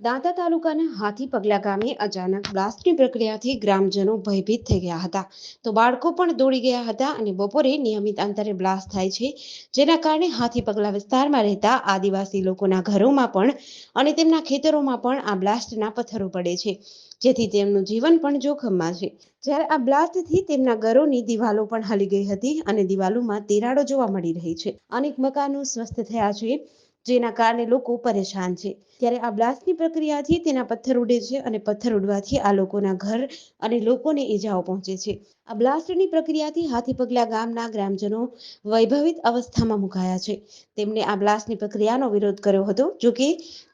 દાંતા તાલુકાના હાથી પગલા ગામે અચાનક બ્લાસ્ટની પ્રક્રિયાથી ગ્રામજનો ભયભીત થઈ ગયા હતા. તો બાળકો પણ દોડી ગયા હતા અને બપોરે નિયમિત અંતરે બ્લાસ્ટ થાય છે, જેના કારણે હાથી પગલા વિસ્તારમાં રહેતા આદિવાસી લોકોના ઘરોમાં પણ અને તેમના ખેતરોમાં પણ આ બ્લાસ્ટના પથ્થરો પડે છે, જેથી તેમનું જીવન પણ જોખમમાં છે. જ્યારે આ બ્લાસ્ટથી તેમના ઘરોની દિવાલો પણ હલી ગઈ હતી અને દિવાલોમાં તિરાડો જોવા મળી રહી છે. અનેક મકાનો સ્વસ્થ થયા છે જેના કારણે લોકો પરેશાન છે. ત્યારે આ બ્લાસ્ટની પ્રક્રિયાથી તેના પથ્થર ઉડે છે અને પથ્થર ઉડવાથી આ લોકોના ઘર અને લોકોને ઈજાઓ પહોંચે છે. આ બ્લાસ્ટની પ્રક્રિયાથી હાથી પગલા ગામના ગ્રામજનો વૈભવિત અવસ્થામાં મુકાયા છે. તેમણે આ બ્લાસ્ટની પ્રક્રિયાનો વિરોધ કર્યો હતો, જો કે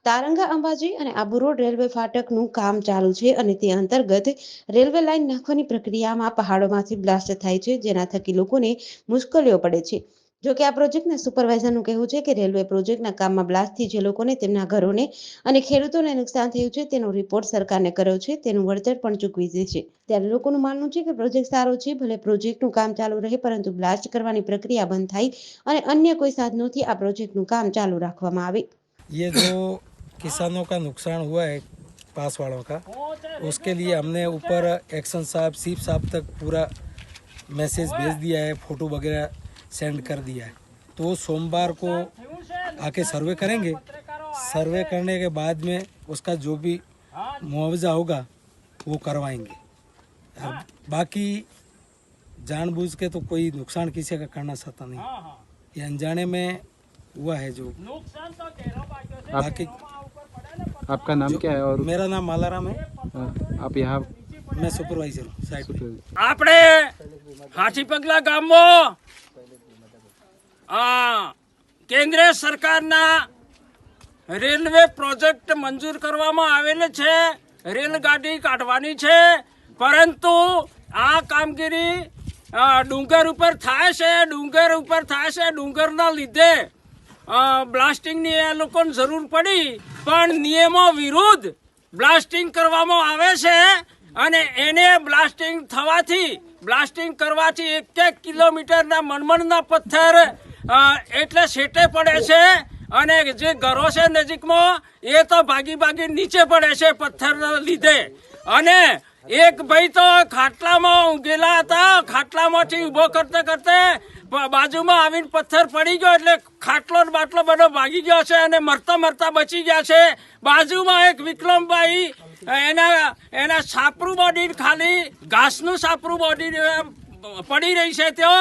તારંગા અંબાજી અને આબુ રોડ રેલવે ફાટકનું કામ ચાલુ છે અને તે અંતર્ગત રેલવે લાઇન નાખવાની પ્રક્રિયામાં પહાડોમાંથી બ્લાસ્ટ થાય છે, જેના થકી લોકોને મુશ્કેલીઓ પડે છે. જો કે આ પ્રોજેક્ટના સુપરવાઇઝરનું કહેવું છે કે રેલવે પ્રોજેક્ટના કામમાં બ્લાસ્ટથી જે લોકોને તેમના ઘરોને અને ખેડૂતોને નુકસાન થયું છે તેનો રિપોર્ટ સરકારને કર્યો છે તેનું વળતર પણ ચૂકવી દે છે ત્યારે લોકોનું માનવું છે કે પ્રોજેક્ટ સારો છે ભલે પ્રોજેક્ટનું કામ ચાલુ રહે પરંતુ બ્લાસ્ટ કરવાની પ્રક્રિયા બંધ થાય અને અન્ય કોઈ સાધનોથી આ પ્રોજેક્ટનું કામ ચાલુ રાખવામાં આવે ये जो किसानों का नुकसान हुआ है पास वालों का उसके लिए हमने ऊपर एक्शन साहब सीप साहब तक पूरा मैसेज भेज दिया है फोटो वगैरह सेंड कर दिया है तो वो सोमवार को आके सर्वे करेंगे सर्वे करने के बाद में उसका जो भी मुआवजा होगा वो करवाएंगे और बाकी जानबूझ के तो कोई नुकसान किसी का करना चाहता नहीं ये अनजाने में हुआ है जो बाकी आपका नाम क्या है और मेरा नाम मालाराम है अ, आप यहाँ मैं सुपरवाइजर हूँ साइड पे આપણે હાથી પગલા ગામમાં આ કેન્દ્ર સરકારના રેલવે પ્રોજેક્ટ મંજૂર કરવામાં આવેલ છે, રેલગાડી કાઢવાની છે, પરંતુ આ કામગીરી ડુંગર ઉપર થાય છે, ડુંગર ઉપર થાય છે, ડુંગરના લીધે બ્લાસ્ટિંગની એ લોકોને જરૂર પડી, પણ નિયમો વિરુદ્ધ બ્લાસ્ટિંગ કરવામાં આવે છે અને એને બ્લાસ્ટિંગ થવાથી, બ્લાસ્ટિંગ કરવાથી એક એક કિલોમીટરના મનમણના પથ્થર એટલે સેટે પડે છે અને જે ઘરો છે નજીકમાં, એ તો ભાગી ભાગી નીચે પડે છે પથ્થરના લીધે. અને એક ભાઈ તો ખાટલામાં ઊંઘેલા હતા, ખાટલામાંથી ઊભો કરતે કરતે બાજુમાં આવીને પથ્થર પડી ગયો એટલે ખાટલો બાટલો બધો ભાગી ગયો છે અને મરતા મરતા બચી ગયા છે. બાજુમાં એક વિક્રમભાઈ, એના એના સાપરું બોડી ખાલી ઘાસનું સાપરું બોડી પડી રહી છે તેઓ.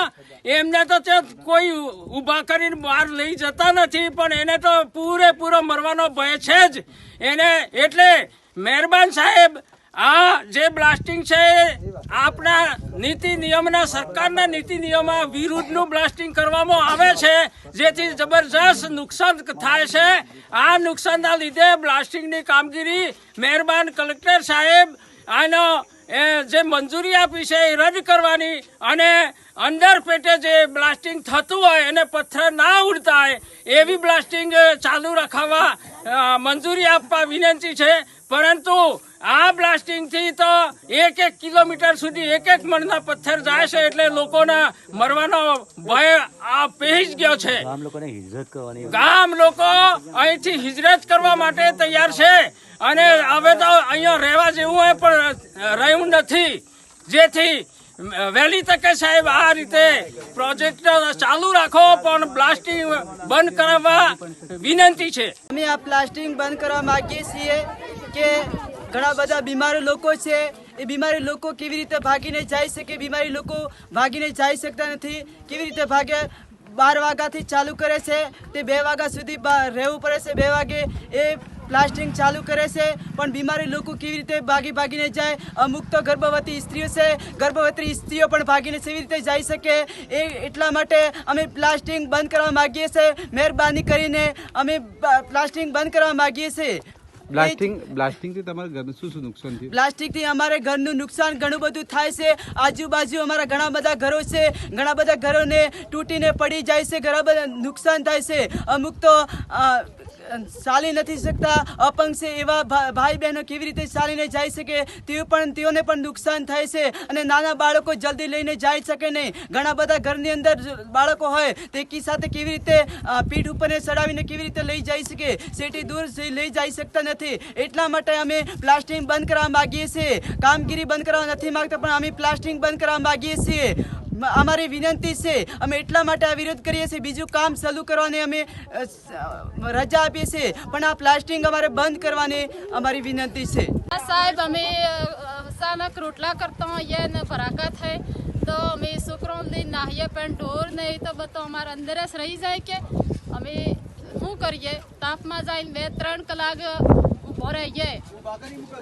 એમને તો તે કોઈ ઊભા કરીને બહાર લઈ જતા નથી, પણ એને તો પૂરેપૂરો મરવાનો ભય છે જ. એને એટલે મહેરબાન સાહેબ, આ જે બ્લાસ્ટિંગ છે, આપણા નીતિ નિયમના, સરકારના નીતિ નિયમો વિરુદ્ધનું બ્લાસ્ટિંગ કરવામાં આવે છે, જેથી જબરજસ્ત નુકસાન થાય છે. આ નુકસાનના લીધે બ્લાસ્ટિંગની કામગીરી મહેરબાન કલેક્ટર સાહેબ આનો જે મંજૂરી આપી છે એ રદ કરવાની અને અંદર પેટે જે બ્લાસ્ટિંગ થતું હોય, એને પથ્થર ના ઉડતા હોય એવી બ્લાસ્ટિંગ ચાલુ રખાવા મંજૂરી આપવા વિનંતી છે. પરંતુ આ બ્લાસ્ટિંગથી તો એક એક કિલોમીટર સુધી એક એક મણના પથ્થર જાય છે એટલે લોકોના મરવાનો ભય આ પહેરી જ ગયો છે. ગામ લોકો અહીંથી હિજરત કરવા માટે તૈયાર છે. અને હવે તો અહીંયા રહેવા જેવું હોય પણ રહ્યું નથી. જેથી વહેલી તકે સાહેબ આ રીતે પ્રોજેક્ટ ચાલુ રાખો પણ બ્લાસ્ટિંગ બંધ કરાવવા વિનંતી છે. અમે આ પ્લાસ્ટિક બંધ કરવા માંગીએ છીએ કે ઘણા બધા બીમાર લોકો છે. એ બીમારી લોકો કેવી રીતે ભાગીને જાય શકે બીમારી લોકો ભાગીને જઈ શકતા નથી? કેવી રીતે ભાગે? બાર વાગ્યાથી ચાલુ કરે છે. તે બે વાગ્યા સુધી રહેવું પડે છે બે વાગે. એ પ્લાસ્ટિંગ ચાલુ કરે છે. પણ બીમારી લોકો કેવી રીતે ભાગી ભાગીને જાય? અમુક તો ગર્ભવતી સ્ત્રીઓ છે. ગર્ભવતી સ્ત્રીઓ પણ ભાગીને કેવી રીતે જઈ શકે. એ એટલા માટે અમે પ્લાસ્ટિંગ બંધ કરવા માગીએ છીએ મહેરબાની કરીને અમે પ્લાસ્ટિંગ બંધ કરવા માગીએ છીએ બ્લાસ્ટિંગ બ્લાસ્ટિંગથી તમારા ઘરને શું શું નુકસાન થયું? પ્લાસ્ટિકથી અમારે ઘરનું નુકસાન ઘણું બધું થાય છે. આજુબાજુ અમારા ઘણા બધા ઘરો છે. ઘણા બધા ઘરોને તૂટીને પડી જાય છે. ઘણા બધા નુકસાન થાય છે. અમુક તો ચાલી નથી શકતા. અપંગ છે એવા ભાઈ બહેનો કેવી રીતે ચાલીને જઈ શકે? તેઓ પણ, તેઓને પણ નુકસાન થાય છે. અને નાના બાળકો જલ્દી લઈને જઈ શકે નહીં. ઘણા બધા ઘરની અંદર બાળકો હોય, તે કી સાથે કેવી રીતે પીઠ ઉપરને ચડાવીને કેવી રીતે લઈ જઈ શકે? સેટી દૂર લઈ જઈ શકતા નથી. એટલા માટે અમે પ્લાસ્ટિક બંધ કરવા માગીએ છીએ. કામગીરી બંધ કરવા નથી માંગતા, પણ અમે પ્લાસ્ટિક બંધ કરવા માગીએ છીએ. અમારી વિનંતી છે, અમે એટલા માટે આ વિરોધ કરીએ છીએ, બીજું કામ ચાલુ કરવાની અમે રજા આપીએ છીએ, પણ આ પ્લાસ્ટિંગ અમારે બંધ કરવાની અમારી વિનંતી છે. સાહેબ, અમે અચાનક રોટલા કરતા હોઈએ ને ફરાકા થાય, તો અમે છોકરો નાહીએ પણ ઢોર નહીં તો બધો અમારા અંદર જ રહી જાય કે, અમે શું કરીએ? તાપમાં જઈને બે, ત્રણ કલાક ઊભો રહીએ.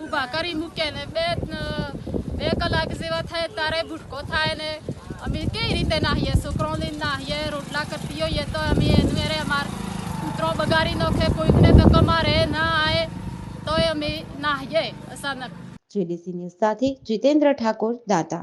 ઊભા કરી મૂકે ને બે બે કલાક જેવા થાય તારે ભૂટકો થાય ને અમે કઈ રીતે નાહીએ છોકરો નાહીએ રોટલા કરતી હોઈએ તો અમે એનું અરે અમાર કૂતરો બગાડી નાખે કોઈકને તો કમારે ના આવે તોય અમે નાહીએ અચાનક જેડીસી ન્યૂઝ સાથે જીતેન્દ્ર ઠાકોર દાતા